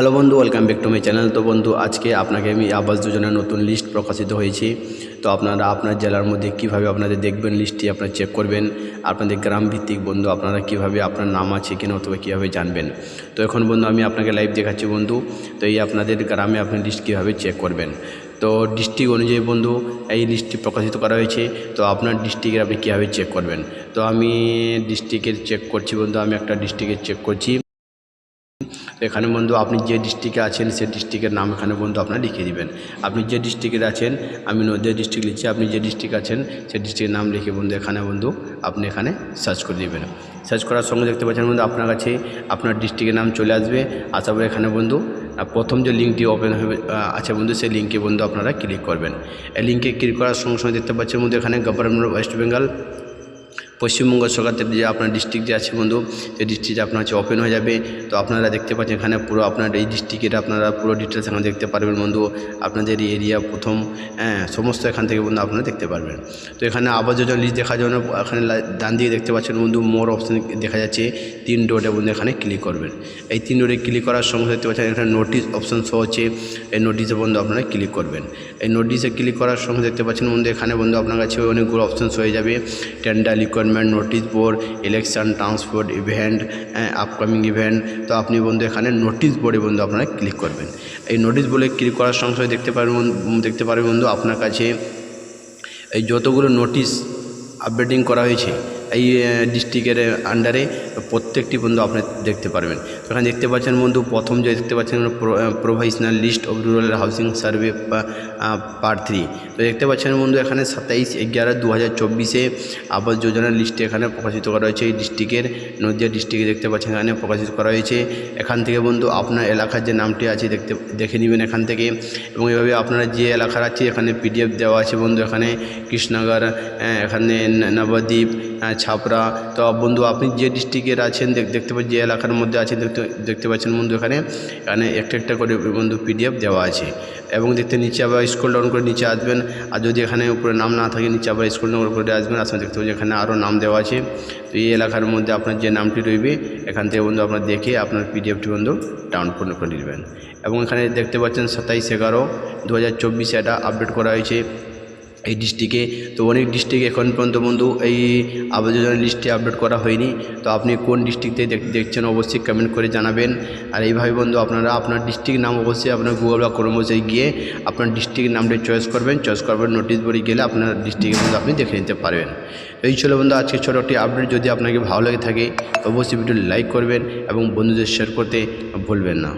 Hello বন্ধু, welcome back to my channel. তো বন্ধু, আজকে আপনাকে আমি আবাস যোজনার নতুন লিস্ট প্রকাশিত হয়েছে। তো আপনারা আপনার জেলার মধ্যে কীভাবে আপনাদের দেখবেন, লিস্টটি আপনারা চেক করবেন। আপনাদের গ্রাম ভিত্তিক বন্ধু, আপনারা কীভাবে আপনার নাম আছে কিনা অথবা কীভাবে জানবেন। তো এখন বন্ধু, আমি আপনাকে লাইভ দেখাচ্ছি বন্ধু। তো এই আপনাদের গ্রামে আপনি লিস্ট কীভাবে চেক করবেন? তো ডিস্ট্রিক্ট অনুযায়ী বন্ধু, এই লিস্টটি প্রকাশিত করা হয়েছে। তো আপনার ডিস্ট্রিক্টের আপনি কীভাবে চেক করবেন? তো আমি ডিস্ট্রিক্টের চেক করছি বন্ধু, আমি একটা ডিস্ট্রিক্টের চেক করছি। এখানে বন্ধু আপনি যে ডিস্ট্রিক্টে আছেন সেই ডিস্ট্রিক্টের নাম এখানে বন্ধু আপনার লিখে দেবেন। আপনি যে ডিস্ট্রিক্টে আছেন, আমি নদিয়া ডিস্ট্রিক্ট লিখছি, আপনি যে ডিস্ট্রিক্ট আছেন সেই ডিস্ট্রিক্টের নাম লিখে বন্ধু এখানে বন্ধু আপনি এখানে সার্চ করে দিবেন। সার্চ করার সঙ্গে দেখতে পাচ্ছেন বন্ধু আপনার কাছে আপনার ডিস্ট্রিক্টের নাম চলে আসবে। আসার পরে এখানে বন্ধু প্রথম যে লিঙ্কটি ওপেন হবে আছে বন্ধু, সেই লিঙ্কে বন্ধু আপনারা ক্লিক করবেন। এই লিঙ্কে ক্লিক করার সঙ্গে সঙ্গে দেখতে পাচ্ছেন বন্ধু এখানে government of West Bengal Paschimbanga সরকারের যে আপনার ডিস্ট্রিক্ট যে আছে বন্ধু সেই ডিস্ট্রিক্ট আপনার হচ্ছে ওপেন হয়ে যাবে। তো আপনারা দেখতে পাচ্ছেন এখানে পুরো আপনার এই ডিস্ট্রিক্টের আপনারা পুরো ডিটেলস এখানে দেখতে পারবেন বন্ধু। আপনাদের এরিয়া প্রথম হ্যাঁ সমস্ত এখান থেকে বন্ধু আপনারা দেখতে পারবেন। তো এখানে আবাস যোজনা লিস্ট দেখার জন্য এখানে ডান দিকে দেখতে পাচ্ছেন বন্ধু মোর অপশন দেখা যাচ্ছে। তিন ডোটে বন্ধু এখানে ক্লিক করবেন। এই তিন ডোটে ক্লিক করার সঙ্গে দেখতে পাচ্ছেন এখানে নোটিশ অপশান শো হচ্ছে। এই নোটিশে বন্ধু আপনারা ক্লিক করবেন। এই নোটিশে ক্লিক করার সঙ্গে দেখতে পাচ্ছেন বন্ধু, এখানে বন্ধু আপনার কাছে অনেকগুলো অপশনস হয়ে যাবে। Tender requirement notice board election transport event upcoming event তো আপনি বন্ধু এখানে নোটিশ বোর্ডে বন্ধু আপনারা ক্লিক করবেন। এই নোটিশ বোর্ডে ক্লিক করার সঙ্গে সঙ্গে দেখতে পারবেন দেখতে পারবেন বন্ধু আপনার কাছে এই যতগুলো নোটিশ আপডেটিং করা হয়েছে, এই ডিস্ট্রিক্টের আন্ডারে প্রত্যেকটি বন্ধু আপনি দেখতে পারবেন। এখানে দেখতে পাচ্ছেন বন্ধু, প্রথম যে দেখতে পাচ্ছেন provisional list of rural housing survey part three তো দেখতে পাচ্ছেন বন্ধু, এখানে সাতাইশ এগারো দু হাজার চব্বিশে আবাস যোজনার লিস্টে এখানে প্রকাশিত করা হয়েছে। এই ডিস্ট্রিক্টের নদিয়া ডিস্ট্রিক্টে দেখতে পাচ্ছেন এখানে প্রকাশিত করা হয়েছে। এখান থেকে বন্ধু, আপনার এলাকার যে নামটি আছে দেখতে, দেখে নেবেন এখান থেকে। এবং এভাবে আপনারা যে এলাকার আছে, এখানে পিডিএফ দেওয়া আছে বন্ধু, এখানে কৃষ্ণনগর এখানে নবদ্বীপ ছাপড়া তো বন্ধু, আপনি যে ডিস্ট্রিক্টের আছেন, দেখ- দেখতে পাচ্ছেন যে এলাকার মধ্যে আছেন, দেখতে দেখতে পাচ্ছেন বন্ধু এখানে। এখানে একটা একটা করে বন্ধু পিডিএফ দেওয়া আছে। এবং দেখতে নিচে আবার স্কুল ডাউন করে নিচে আসবেন। আর যদি এখানে উপরে নাম না থাকে, নিচে আবার স্কুল ডাউন করে আসবেন। আসলে দেখতে পাচ্ছেন এখানে আরও নাম দেওয়া আছে। তো এই এলাকার মধ্যে আপনার যে নামটি রইবে, এখান থেকে বন্ধু আপনার দেখে আপনার পিডিএফটি বন্ধু ডাউনলোড করে নেবেন। এবং এখানে দেখতে পাচ্ছেন সাতাইশ এগারো দু হাজার চব্বিশে এটা আপডেট করা হয়েছে। এই ডিস্ট্রিক্টে তো অনেক ডিস্ট্রিক্ট এখন পর্যন্ত বন্ধু এই আবাস যোজনার লিস্টে আপডেট করা হয়নি। তো আপনি কোন ডিস্ট্রিক্টে দেখছেন অবশ্যই কমেন্ট করে জানাবেন। আর এইভাবে বন্ধু আপনারা, আপনার ডিস্ট্রিক্ট নাম অবশ্যই আপনার গুগল বা বসে গিয়ে আপনার ডিস্ট্রিক্ট নামটি চয়েস করবেন। চয়েস করবেন নোটিশ বোর্ডে গেলে আপনার ডিস্ট্রিক্টের মধ্যে আপনি দেখে নিতে পারবেন। এই ছিল বন্ধু আজকে ছোটো একটি আপডেট যদি আপনাকে ভালো লেগে থাকে, অবশ্যই ভিডিও লাইক করবেন এবং বন্ধুদের শেয়ার করতে ভুলবেন না।